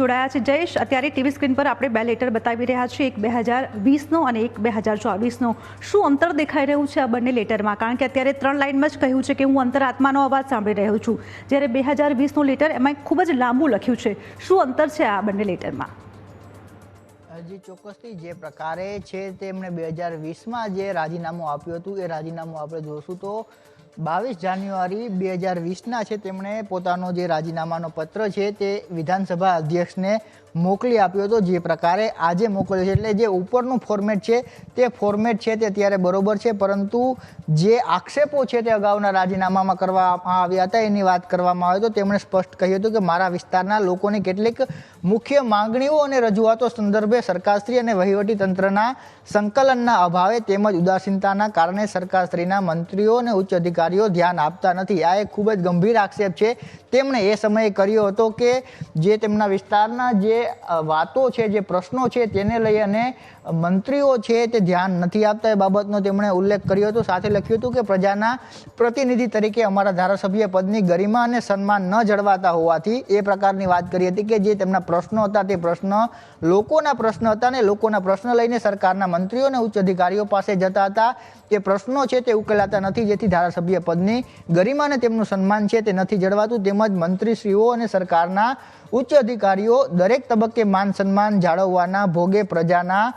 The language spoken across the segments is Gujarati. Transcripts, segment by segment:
જોડાયા છે. જયેશ, અત્યારે ટીવી સ્ક્રીન પર આપણે બે લેટર બતાવી રહ્યા છીએ. એક બે હજાર વીસનો અને એક બે હજાર ચોવીસનો. શું અંતર દેખાઈ રહ્યું છે આ બંને લેટરમાં? કારણ કે અત્યારે ત્રણ લાઇનમાં જ કહ્યું છે કે હું અંતરાત્માનો અવાજ સાંભળી રહ્યો છું. જ્યારે બે હજાર વીસનું લેટર એમાં ખૂબ જ લાંબુ લખ્યું છે. શું અંતર છે આ બંને લેટરમાં? હજી ચોક્કસથી જે પ્રકારે છે તેમણે બે હજાર વીસમાં જે રાજીનામું આપ્યું હતું, એ રાજીનામું આપણે જોશું તો બાવીસ જાન્યુઆરી બે હજાર વીસના છે. તેમણે પોતાનો જે રાજીનામાનો પત્ર છે તે વિધાનસભા અધ્યક્ષને મોકલી આપ્યો હતો. જે પ્રકારે આજે મોકલ્યો છે. એટલે જે ઉપરનું ફોર્મેટ છે, તે ફોર્મેટ છે તે અત્યારે બરોબર છે. પરંતુ જે આક્ષેપો છે તે અગાઉના રાજીનામામાં કરવામાં આવ્યા હતા એની વાત કરવામાં આવે તો તેમણે સ્પષ્ટ કહ્યું હતું કે મારા વિસ્તારના લોકોની કેટલીક મુખ્ય માંગણીઓ અને રજૂઆતો સંદર્ભે સરકારશ્રી અને વહીવટી તંત્રના સંકલનના અભાવે તેમજ ઉદાસીનતાના કારણે સરકારશ્રીના મંત્રીઓ અને ઉચ્ચ અધિકારીઓ ધ્યાન આપતા નથી. આ એક ખૂબ જ ગંભીર આક્ષેપ છે. તેમણે એ સમયે કર્યો હતો કે જે તેમના વિસ્તારના જે વાતો છે, જે પ્રશ્નો છે તેને લઈ અને મંત્રીઓ છે તે ધ્યાન નથી આપતા એ બાબતનો તેમણે ઉલ્લેખ કર્યો હતો. સાથે લખ્યું હતું કે પ્રજાના પ્રતિનિધિ તરીકે અમારા ધારાસભ્ય પદની ગરિમા અને સન્માન ન જળવાતા હોવાથી એ પ્રકારની વાત કરી હતી કે જે તેમના પ્રશ્નો હતા તે પ્રશ્ન લોકોના પ્રશ્ન હતા ને લોકોના પ્રશ્ન લઈને સરકારના મંત્રીઓ અને ઉચ્ચ અધિકારીઓ પાસે જતા હતા. તે પ્રશ્નો છે તે ઉકેલાતા નથી. જેથી ધારાસભ્ય પદની ગરિમાને તેમનું સન્માન છે તે નથી જળવાતું. તેમજ મંત્રીશ્રીઓ અને સરકારના ઉચ્ચ અધિકારીઓ દરેક તબક્કે માન સન્માન જાળવવાના ભોગે પ્રજાના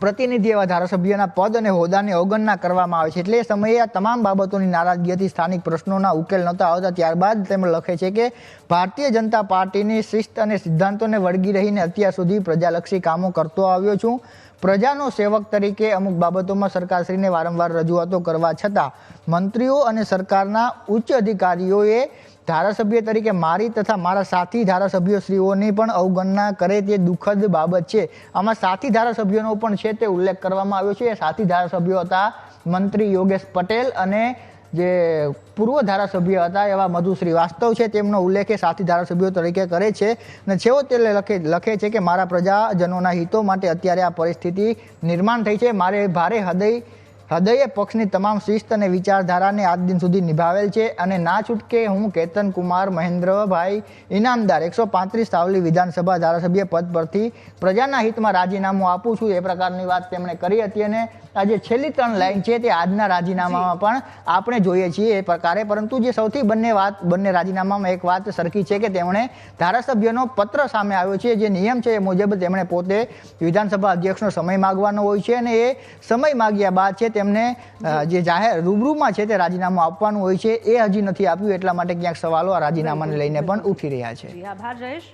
પ્રતિનિધિ એવા ધારાસભ્યના પદ અને હોદ્દાની અવગણના કરવામાં આવે છે. એટલે એ સમયે આ તમામ બાબતોની નારાજગી સ્થાનિક પ્રશ્નોના ઉકેલ નહોતા આવતા. ત્યારબાદ તેમણે લખે છે કે, ભારતીય જનતા પાર્ટીની શિસ્ત અને સિદ્ધાંતોને વળગી રહીને અત્યાર સુધી પ્રજાલક્ષી કામો કરતો આવ્યો છું. પ્રજાનો સેવક તરીકે અમુક બાબતોમાં સરકારશ્રીને વારંવાર રજૂઆતો કરવા છતાં મંત્રીઓ અને સરકારના ઉચ્ચ અધિકારીઓએ ધારાસભ્ય તરીકે મારી તથા મારા સાથી ધારાસભ્યો શ્રીઓની પણ અવગણના કરે તે દુઃખદ બાબત છે. આમાં સાથી ધારાસભ્યોનો પણ છે તે ઉલ્લેખ કરવામાં આવ્યો છે. એ સાથી ધારાસભ્યો હતા મંત્રી યોગેશ પટેલ અને જે પૂર્વ ધારાસભ્ય હતા એવા મધુ શ્રીવાસ્તવ છે. તેમનો ઉલ્લેખ એ સાથી ધારાસભ્યો તરીકે કરે છે. અને છેવટે તે લખે લખે છે કે મારા પ્રજાજનોના હિતો માટે અત્યારે આ પરિસ્થિતિ નિર્માણ થઈ છે. મારે ભારે હૃદય હૃદયે પક્ષની તમામ શિસ્ત અને વિચારધારાને આજ દિન સુધી નિભાવેલ છે અને ના છૂટકે હું કેતન કુમાર મહેન્દ્રભાઈ ઇનામદાર એકસો પાંત્રીસ સાવલી વિધાનસભા ધારાસભ્ય પદ પરથી પ્રજાના હિતમાં રાજીનામું આપું છું એ પ્રકારની વાત તેમણે કરી હતી અને આ જે છેલ્લી ત્રણ લાઈન છે તે આજના રાજીનામામાં પણ આપણે જોઈએ છીએ એ પ્રકારે. પરંતુ જે સૌથી બંને વાત બંને રાજીનામામાં એક વાત સરખી છે કે તેમણે ધારાસભ્યનો પત્ર સામે આવ્યો છે. જે નિયમ છે એ મુજબ તેમણે પોતે વિધાનસભા અધ્યક્ષનો સમય માગવાનો હોય છે અને એ સમય માગ્યા બાદ છે તેમને જે જાહેર રૂબરૂમાં છે તે રાજીનામું આપવાનું હોય છે એ હજી નથી આપ્યું એટલા માટે ક્યાંક સવાલો આ રાજીનામાને લઈને પણ ઉઠી રહ્યા છે. આભાર જયેશ.